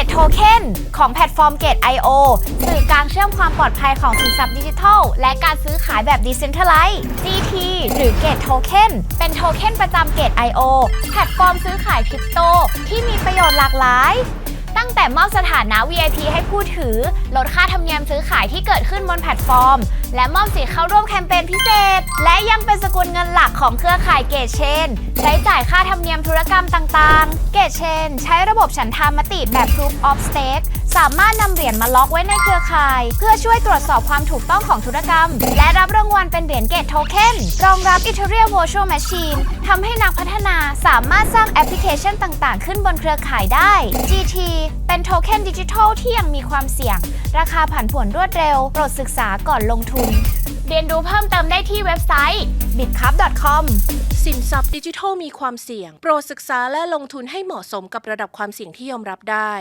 Gate Token ของแพลตฟอร์ม Gate IO สื่อกลางเชื่อมความปลอดภัยของสินทรัพย์ดิจิทัล และการซื้อขายแบบ Decentralized GT หรือ Gate Token เป็นโทเค็นประจำ Gate IO แพลตฟอร์มซื้อขายคริปโตที่มีประโยชน์หลากหลาย ตั้ง ต่มอบสถานะ VIP ให้ผู้ถือ ลดค่าธรรมเนียมซื้อขายที่เกิดขึ้นบนแพลตฟอร์ม และมอบสิทธิ์เข้าร่วมแคมเปญพิเศษ และยังเป็นสกุลเงินหลักของเครือข่ายเกตเชน ใช้จ่ายค่าธรรมเนียมธุรกรรมต่างๆ เกตเชน ใช้ระบบฉันทามติแบบ Proof of Stake สามารถนำเหรียญมาล็อกไว้ในเครือข่าย เพื่อช่วยตรวจสอบความถูกต้องของธุรกรรม และรับรางวัลเป็นเหรียญเกตโทเค็นรองรับ Ethereum Virtual Machine ทำให้นักพัฒนาสามารถสร้างแอปพลิเคชันต่างๆ ขึ้นบนเครือข่ายได้ GT เป็นโทเค็นดิจิทัลที่ยังมีความเสี่ยง ราคาผันผวนรวดเร็ว โปรดศึกษาก่อนลงทุน เรียนรู้เพิ่มเติมได้ที่เว็บไซต์ bitcup.com สินทรัพย์ดิจิทัลมีความเสี่ยง โปรดศึกษาและลงทุนให้เหมาะสมกับระดับความเสี่ยงที่ยอมรับได้